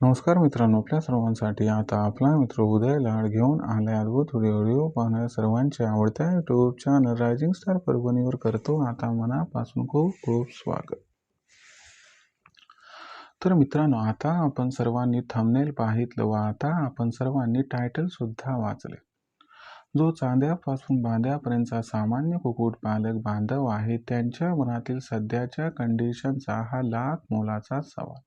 नमस्कार मित्रांनो आपल्या सर्वांसाठी आता आपला मित्र उदय लाड घेऊन आले अद्भुत व्हिडिओ व्हिडिओ पाहणाऱ्या सर्वांचे आवडत्या युट्यूब चॅनल रायझिंग स्टार परभणीवर करतो आता मनापासून खूप खूप स्वागत. तर मित्रांनो आता आपण सर्वांनी थंबनेल पाहितलं व आता आपण सर्वांनी टायटल सुद्धा वाचले. जो चांद्यापासून बांद्यापर्यंतचा सामान्य कुक्कुटपालक बांधव आहे त्यांच्या मनातील सध्याच्या कंडिशनचा हा लाख मोलाचा सवाल.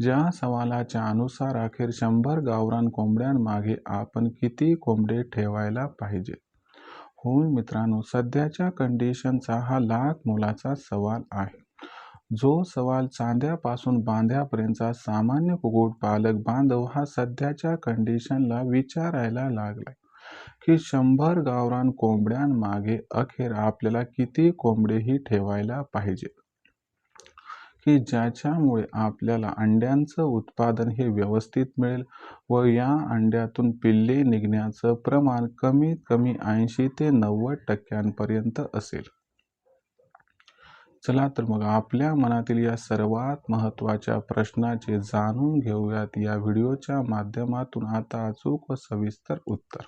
ज्या सवालाच्या अनुसार अखेर शंभर गावरान कोंबड्यांमागे आपण किती कोंबडे ठेवायला पाहिजे? हो मित्रांनो सध्याच्या कंडिशनचा हा लाख मोलाचा सवाल आहे. जो सवाल चांद्यापासून बांध्यापर्यंतचा सामान्य कुक्कुटपालक बांधव हा सध्याच्या कंडिशनला विचारायला लागला की शंभर गावरान कोंबड्यांमागे अखेर आपल्याला किती कोंबडेही ठेवायला पाहिजे? की ज्याच्यामुळे आपल्याला अंड्यांचं उत्पादन हे व्यवस्थित मिळेल व या अंड्यातून पिल्ले निघण्याचं प्रमाण कमीत कमी ऐंशी ते नव्वद टक्क्यांपर्यंत असेल. चला तर मग आपल्या मनातील या सर्वात महत्त्वाच्या प्रश्नाचे जाणून घेऊयात या व्हिडिओच्या माध्यमातून. आता अचूक व सविस्तर उत्तर.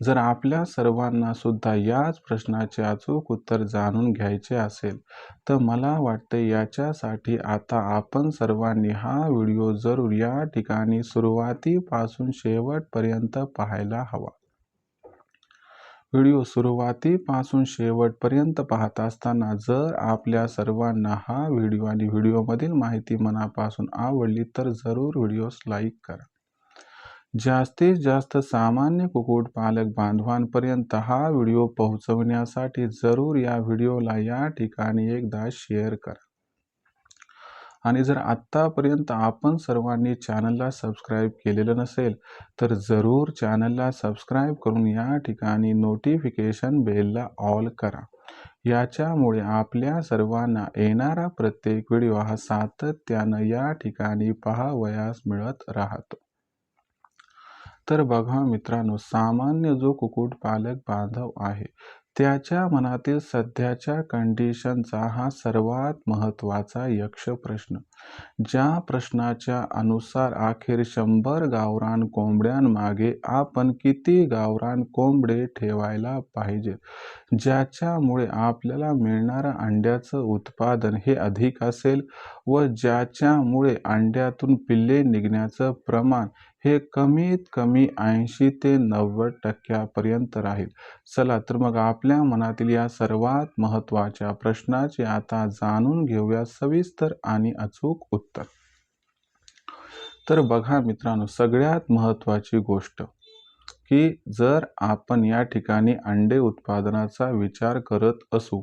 जर आपल्या सर्वांना सुद्धा याच प्रश्नाचे अचूक उत्तर जाणून घ्यायचे असेल तर मला वाटते याच्यासाठी आता आपण सर्वांनी हा व्हिडिओ जरूर या ठिकाणी सुरुवातीपासून शेवटपर्यंत पाहायला हवा. व्हिडिओ सुरुवातीपासून शेवटपर्यंत पाहत असताना जर आपल्या सर्वांना हा व्हिडिओ आणि व्हिडिओमधील माहिती मनापासून आवडली तर जरूर व्हिडिओस लाईक करा. जास्तीत जास्त सामान्य कुक्कुटपालक बांधवांपर्यंत हा व्हिडिओ पोहोचवण्यासाठी जरूर या व्हिडिओला या ठिकाणी एकदा शेअर करा. आणि जर आत्तापर्यंत आपण सर्वांनी चॅनलला सबस्क्राईब केलेलं नसेल तर जरूर चॅनलला सबस्क्राईब करून या ठिकाणी नोटिफिकेशन बेलला ऑल करा. याच्यामुळे आपल्या सर्वांना येणारा प्रत्येक व्हिडिओ हा सातत्यानं या ठिकाणी पाहावयास मिळत राहतो. तर बघा मित्रांनो सामान्य जो कुक्कुटपालक बांधव आहे त्याच्या मनातील सध्याच्या कंडिशनचा हा सर्वात महत्त्वाचा यक्ष प्रश्न. ज्या प्रश्नाच्या अनुसार अखेर शंभर गावरान कोंबड्यांमागे आपण किती गावरान कोंबडे ठेवायला पाहिजे? ज्याच्यामुळे आपल्याला मिळणारं अंड्याचं उत्पादन हे अधिक असेल व ज्याच्यामुळे अंड्यातून पिल्ले निघण्याचं प्रमाण हे कमीत कमी ऐंशी ते नव्वद टक्क्यापर्यंत राहील. चला तर मग आपल्या मनातील या सर्वात महत्त्वाच्या प्रश्नाचे आता जाणून घेऊया सविस्तर आणि अचूक उत्तर. तर बघा मित्रांनो सगळ्यात महत्त्वाची गोष्ट की जर आपण या ठिकाणी अंडे उत्पादनाचा विचार करत असू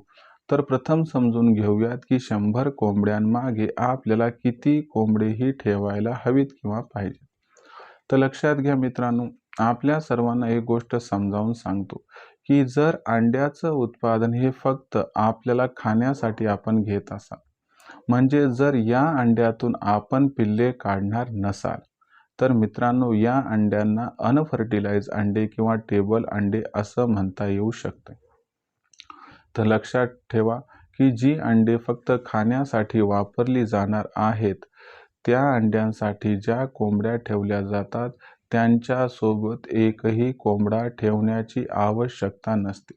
तर प्रथम समजून घेऊयात की शंभर कोंबड्यांमागे आपल्याला किती कोंबडीही ठेवायला हवीत किंवा पाहिजे तर लक्षात घ्या मित्रांनो आपल्या सर्वांना एक गोष्ट समजावून सांगतो की जर अंड्याचं उत्पादन हे फक्त आपल्याला खाण्यासाठी आपण घेत असाल म्हणजे जर या अंड्यातून आपण पिल्ले काढणार नसाल तर मित्रांनो या अंड्यांना अनफर्टिलाइज अंडे किंवा टेबल अंडे असं म्हणता येऊ शकते. तर लक्षात ठेवा की जी अंडे फक्त खाण्यासाठी वापरली जाणार आहेत त्या अंड्यांसाठी ज्या कोंबड्या ठेवल्या जातात त्यांच्यासोबत एकही कोंबडा ठेवण्याची आवश्यकता नसते.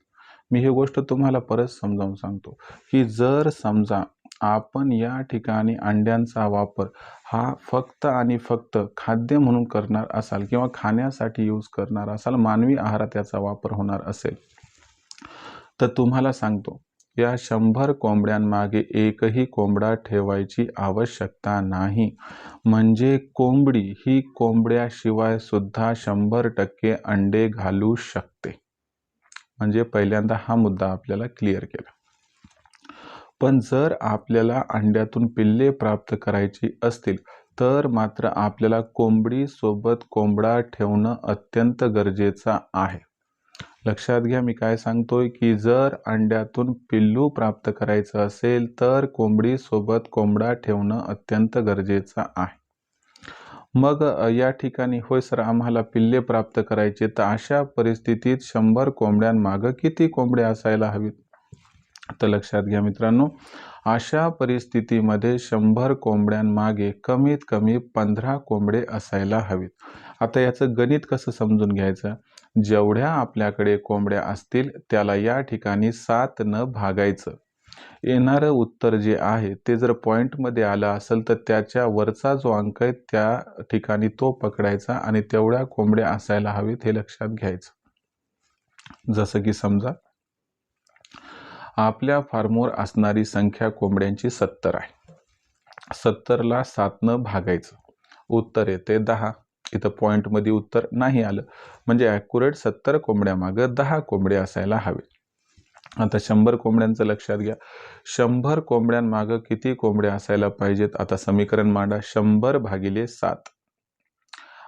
मी ही गोष्ट तुम्हाला परत समजावून सांगतो की जर समजा आपण या ठिकाणी अंड्यांचा वापर हा फक्त आणि फक्त खाद्य म्हणून करणार असाल किंवा खाण्यासाठी यूज करणार असाल मानवी आहारात याचा वापर होणार असेल. तर तुम्हाला सांगतो या शंभर कोंबड्यांमागे एकही कोंबडा ठेवायची आवश्यकता नाही. म्हणजे कोंबडी ही कोंबड्याशिवाय सुद्धा शंभर टक्के अंडे घालू शकते. म्हणजे पहिल्यांदा हा मुद्दा आपल्याला क्लिअर केला. पण जर आपल्याला अंड्यातून पिल्ले प्राप्त करायची असतील तर मात्र आपल्याला कोंबडीसोबत कोंबडा ठेवणं अत्यंत गरजेचं आहे. लक्षात घ्या मी काय सांगतोय की जर अंड्यातून पिल्लू प्राप्त करायचं असेल तर कोंबडीसोबत कोंबडा ठेवणं अत्यंत गरजेचं आहे. मग या ठिकाणी होय सर आम्हाला पिल्ले प्राप्त करायचे तर अशा परिस्थितीत शंभर कोंबड्यांमागं किती कोंबड्या असायला हवीत? तर लक्षात घ्या मित्रांनो. अशा परिस्थितीमध्ये शंभर कोंबड्यांमागे कमीत कमी पंधरा कोंबडे असायला हवीत. आता याचं गणित कसं समजून घ्यायचं? जेवढ्या आपल्याकडे कोंबड्या असतील त्याला या ठिकाणी सात न भागायचं. येणारं उत्तर जे आहे ते जर पॉईंटमध्ये आलं असेल तर त्याच्या वरचा जो अंक आहे त्या ठिकाणी तो पकडायचा आणि तेवढ्या कोंबड्या असायला हवेत हे लक्षात घ्यायचं. जसं की समजा आपल्या फार्मवर असणारी संख्या कोंबड्यांची सत्तर आहे. सत्तरला सातनं भागायचं. उत्तर येते दहा. इथं पॉईंटमध्ये उत्तर नाही आलं. म्हणजे ॲक्युरेट सत्तर कोंबड्यामागं दहा कोंबडे असायला हवे. आता शंभर कोंबड्यांचं लक्षात घ्या. शंभर कोंबड्यांमागं किती कोंबड्या असायला पाहिजेत? आता समीकरण मांडा. शंभर भागिले सात.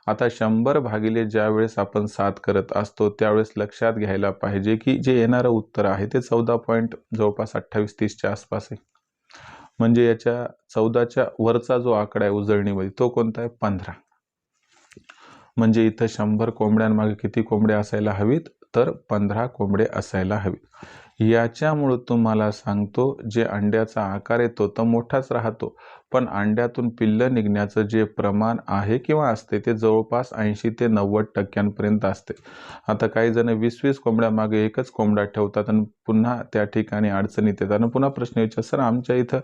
आता शंभर भागिले ज्या वेळेस आपण सात करत असतो त्यावेळेस लक्षात घ्यायला पाहिजे की जे येणारं उत्तर आहे ते चौदा पॉईंट जवळपास अठ्ठावीस तीसच्या आसपास आहे. म्हणजे याच्या चौदाच्या वरचा जो आकडा आहे उजळणीमध्ये तो कोणता आहे? पंधरा. म्हणजे इथं शंभर कोंबड्यांमागे किती कोंबड्या असायला हवीत? तर पंधरा कोंबडे असायला हवीत. याच्यामुळं तुम्हाला सांगतो जे अंड्याचा आकार येतो तो मोठाच राहतो. पण अंड्यातून पिल्लं निघण्याचं जे प्रमाण आहे किंवा असते ते जवळपास ऐंशी ते नव्वद टक्क्यांपर्यंत असते. आता काही जण वीस वीस कोंबड्यामागे एकच कोंबडा ठेवतात आणि पुन्हा त्या ठिकाणी अडचणीत येतात. आणि पुन्हा प्रश्न विचार सर आमच्या इथं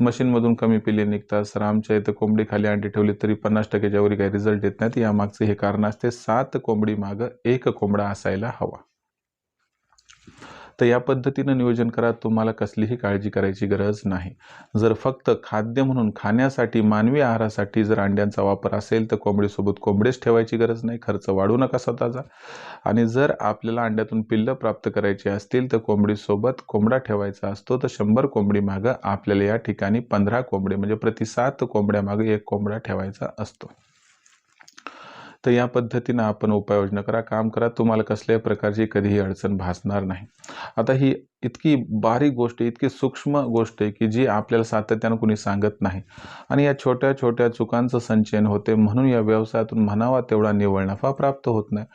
मशीनमधून कमी पिल्ले निघतात. सर आमच्या इथं कोंबडी खाली अंडी ठेवली तरी पन्नास टक्क्याच्या वरी काही रिझल्ट येत नाहीत. यामागचं हे कारण असते सात कोंबडी मागं एक कोंबडा असायला हवा. तर या पद्धतीनं नियोजन करा. तुम्हाला कसलीही काळजी करायची गरज नाही. जर फक्त खाद्य म्हणून खाण्यासाठी मानवी आहारासाठी जर अंड्यांचा वापर असेल तर कोंबडीसोबत कोंबडेच ठेवायची गरज नाही. खर्च वाढू नका स्वतःचा. आणि जर आपल्याला अंड्यातून पिल्लं प्राप्त करायची असतील तर कोंबडीसोबत कोंबडा ठेवायचा असतो. तर शंभर कोंबडी मागं आपल्याला या ठिकाणी पंधरा कोंबडे म्हणजे प्रति सात कोंबड्यामागे एक कोंबडा ठेवायचा असतो. तर या पद्धतीनं आपण उपाययोजना करा काम करा. तुम्हाला कसल्याही प्रकारची कधीही अडचण भासणार नाही. आता ही इतकी बारीक गोष्ट इतकी सूक्ष्म गोष्ट आहे की जी आपल्याला सातत्यानं कुणी सांगत नाही. आणि या छोट्या छोट्या चुकांचं संचयन होते म्हणून या व्यवसायातून म्हणावा तेवढा निव्वळ नफा प्राप्त होत नाही.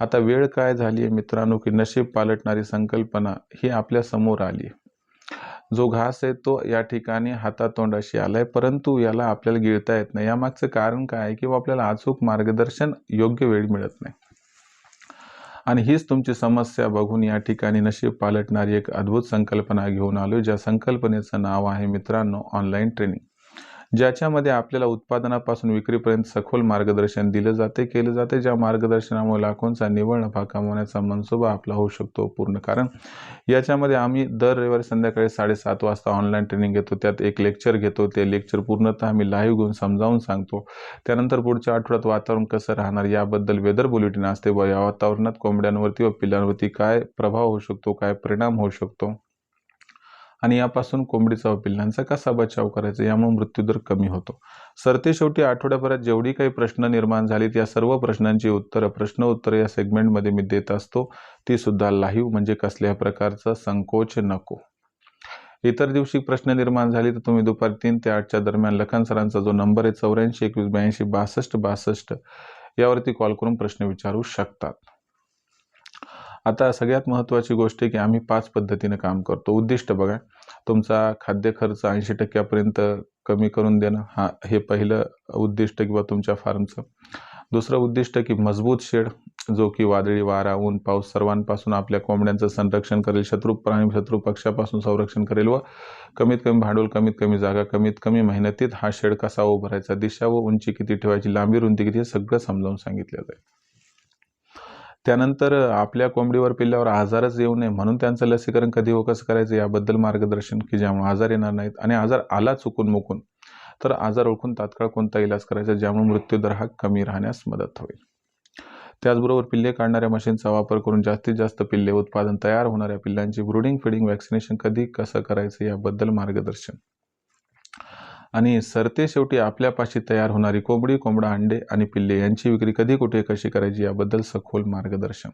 आता वेळ काय झाली आहे मित्रांनो की नशीब पालटणारी संकल्पना ही आपल्यासमोर आली आहे जो घास आहे तो या ठिकाणी हातातोंडाशी आलाय. परंतु याला आपल्याला गिळता येत नाही. यामागचं कारण काय आहे किंवा आपल्याला अचूक मार्गदर्शन योग्य वेळ मिळत नाही. आणि हीच तुमची समस्या बघून या ठिकाणी नशीब पालटणारी एक अद्भुत संकल्पना घेऊन आलो ज्या संकल्पनेचं नाव आहे मित्रांनो ऑनलाईन ट्रेनिंग ज्याच्यामध्ये आपल्याला उत्पादनापासून विक्रीपर्यंत सखोल मार्गदर्शन दिलं जाते केलं जाते ज्या मार्गदर्शनामुळे लाखोंचा निवड नफा कमवण्याचा मनसुबा आपला होऊ शकतो पूर्ण. कारण याच्यामध्ये आम्ही दर रविवारी संध्याकाळी साडेसात वाजता ऑनलाईन ट्रेनिंग घेतो त्यात एक लेक्चर घेतो ते लेक्चर पूर्णतः आम्ही लाईव्ह घेऊन समजावून सांगतो. त्यानंतर पुढच्या आठवड्यात वातावरण कसं राहणार याबद्दल वेदर बुलेटिन असते व या वातावरणात कोंबड्यांवरती व पिल्लांवरती काय प्रभाव होऊ शकतो काय परिणाम होऊ शकतो? आणि यापासून कोंबडीचा व पिल्लांचा कसा बचाव करायचा यामुळे मृत्यूदर कमी होतो. सरते शेवटी आठवड्याभरात जेवढी काही प्रश्न निर्माण झालीत या सर्व प्रश्नांची उत्तरं प्रश्न उत्तरं या सेगमेंटमध्ये मी देत असतो ती सुद्धा लाईव्ह म्हणजे कसल्या प्रकारचं संकोच नको. इतर दिवशी प्रश्न निर्माण झाले तर तुम्ही दुपारी तीन ते आठच्या दरम्यान लखन सरांचा जो नंबर आहे चौऱ्याऐंशी एकवीस ब्याऐंशी बासष्ट बासष्ट यावरती कॉल करून प्रश्न विचारू शकतात. आता सगळ्यात महत्त्वाची गोष्ट आहे की आम्ही पाच पद्धतीने काम करतो. उद्दिष्ट बघा तुमचा खाद्य खर्च ऐंशी टक्क्यापर्यंत कमी करून देणं हा हे पहिलं उद्दिष्ट किंवा तुमच्या फार्मचं. दुसरं उद्दिष्ट की मजबूत शेड जो की वादळी वारा ऊन पाऊस सर्वांपासून आपल्या कोंबड्यांचं संरक्षण करेल शत्रू प्राणी शत्रू पक्षापासून संरक्षण करेल व कमीत कमी भांडवल कमीत कमी जागा कमीत कमी मेहनतीत हा शेड कसा उभारायचा दिशा व उंची किती ठेवायची लांबी रुंदी किती हे सगळं समजावून सांगितलं जाईल त्यानंतर आपल्या कोंबडीवर पिल्ल्यावर आजारच येऊ नये म्हणून त्यांचं लसीकरण कधी व कसं करायचं याबद्दल मार्गदर्शन की ज्यामुळे आजार येणार नाहीत आणि आजार आला चुकून मुकून तर आजार ओळखून तात्काळ कोणता इलाज करायचा ज्यामुळे मृत्यूदर हा कमी राहण्यास मदत होईल. त्याचबरोबर पिल्ले काढणाऱ्या मशीनचा वापर करून जास्तीत जास्त पिल्ले उत्पादन तयार होणाऱ्या पिल्लांची ब्रुडिंग फिडिंग वॅक्सिनेशन कधी कसं करायचं याबद्दल मार्गदर्शन. आणि सरते शेवटी आपल्यापाशी तयार होणारी कोंबडी कोंबडा अंडे आणि पिल्ले यांची विक्री कधी कुठे कशी करायची याबद्दल सखोल मार्गदर्शन.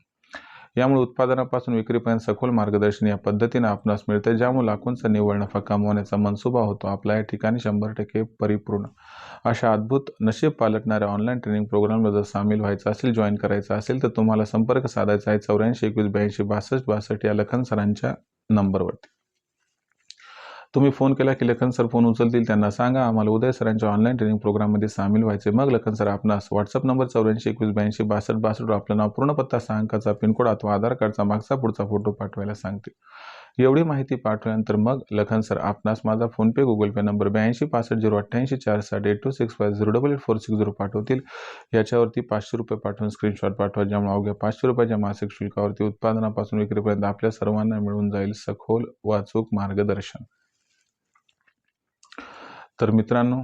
यामुळे उत्पादनापासून विक्रीपर्यंत सखोल मार्गदर्शन या पद्धतीने आपणास मिळते ज्यामुळे लाखोंचा निव्वळ नफा कमवण्याचा मनसुबा होतो. आपला या ठिकाणी शंभर टक्के परिपूर्ण. अशा अद्भुत नशीब पालटणाऱ्या ऑनलाईन ट्रेनिंग प्रोग्रामला जर सामील व्हायचं असेल जॉईन करायचं असेल तर तुम्हाला संपर्क साधायचा आहे चौऱ्याऐंशी एकवीस ब्याऐंशी बासष्ट बासष्ट या लखन सरांच्या नंबरवरती तुम्ही फोन केला की लखन सर फोन उचलतील त्यांना सांगा. आम्हाला उदय सरांच्या ऑनलाईन ट्रेनिंग प्रोग्राममध्ये सामील व्हायचे मग लखन सर आपणास व्हॉट्सअप नंबर चौऱ्याऐंशी एकवीस ब्याऐंशी बासष्ट बासष्ट आपलं नाव पूर्ण पत्ता सांगाचा अंकाचा पिनकोड अथवा आधार कार्डचा मागचा पुढचा फोटो पाठवायला सांगतील एवढी माहिती पाठवल्यानंतर मग लखन सर आपणास माझा फोनपे गुगल पे नंबर ब्याऐंशी पासष्ट झिरो अठ्ठ्याऐंशी चार साठ eight two six five zero double eight four six zero पाठवतील. याच्यावरती पाचशे रुपये पाठवून स्क्रीनशॉट पाठवा ज्यामुळे अवघ्या पाचशे रुपयाच्या मासिक शुल्कावरती उत्पादनापासून विक्रीपर्यंत आपल्या सर्वांना मिळून जाईल सखोल वाचूक मार्गदर्शन. तर मित्रांनो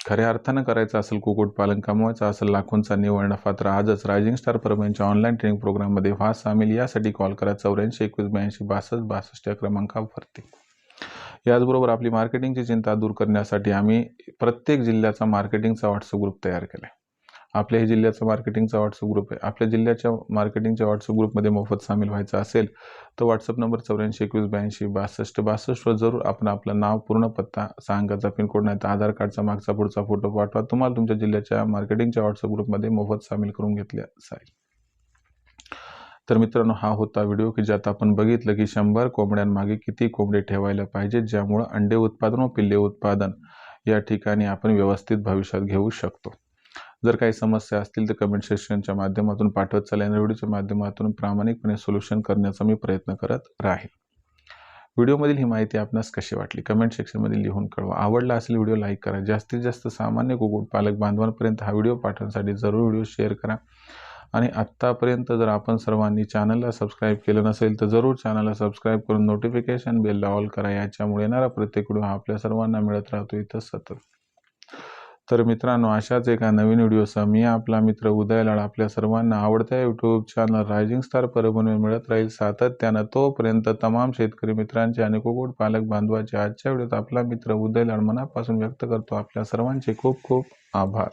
खऱ्या अर्थानं करायचं असेल कुक्कुटपालन कमवायचं असेल लाखोंचा निवड नफा तर आजच रायझिंग स्टार परभणीच्या ऑनलाईन ट्रेनिंग प्रोग्राममध्ये व्हा सामील. यासाठी कॉल करा चौऱ्याऐंशी एकवीस ब्याऐंशी बासष्ट बासष्ट या क्रमांकावरती. याचबरोबर आपली मार्केटिंगची चिंता दूर करण्यासाठी आम्ही प्रत्येक जिल्ह्याचा मार्केटिंगचा व्हॉट्सअप ग्रुप तयार केला आहे आपल्याही जिल्ह्याचा मार्केटिंगचा व्हॉट्सअप ग्रुप आहे. आपल्या जिल्ह्याच्या मार्केटिंगच्या व्हॉट्सअप ग्रुपमध्ये मोफत सामील व्हायचं असेल तर व्हॉट्सअप नंबर चौऱ्याऐंशी एकवीस ब्याऐंशी बासष्ट बासष्टवर जरूर आपण आपलं नाव पूर्ण पत्ता सांगायचा पिनकोड नाही तर आधार कार्डचा मागचा पुढचा फोटो पाठवा. तुम्हाला तुमच्या जिल्ह्याच्या मार्केटिंगच्या व्हॉट्सअप ग्रुपमध्ये मोफत सामील करून घेतले जाईल. तर मित्रांनो हा होता व्हिडिओ की ज्यात आपण बघितलं की शंभर कोंबड्यांमागे किती कोंबडे ठेवायला पाहिजेत ज्यामुळं अंडे उत्पादन व पिल्ले उत्पादन या ठिकाणी आपण व्यवस्थित भविष्यात घेऊ शकतो. जर काही समस्या असतील तर कमेंट सेक्शनच्या माध्यमातून पाठवत चालेल आणि व्हिडिओच्या माध्यमातून प्रामाणिकपणे सोल्युशन करण्याचा मी प्रयत्न करत राहील व्हिडिओमधील ही माहिती आपणास कशी वाटली? कमेंट सेक्शनमध्ये लिहून कळवा. आवडला असेल व्हिडिओ लाईक करा. जास्तीत जास्त सामान्य कुकुट पालक बांधवांपर्यंत हा व्हिडिओ पाठवण्यासाठी जरूर व्हिडिओ शेअर करा. आणि आत्तापर्यंत जर आपण सर्वांनी चॅनलला सबस्क्राईब केलं नसेल तर जरूर चॅनलला सबस्क्राईब करून नोटिफिकेशन बेलला ऑल करा. याच्यामुळे येणारा प्रत्येक व्हिडिओ हा आपल्या सर्वांना मिळत राहतो इथं सतत. तर मित्रांनो अशाच एका नवीन व्हिडिओसह मी आपला मित्र उदय लाड आपल्या सर्वांना आवडत्या YouTube channel rising star Parbhani मिळत राहील सातत्यानं. तोपर्यंत तमाम शेतकरी मित्रांचे आणि कुकुट पालक बांधवाचे आजच्या व्हिडिओत आपला मित्र उदय लाड मनापासून व्यक्त करतो. आपल्या सर्वांचे खूप खूप आभार.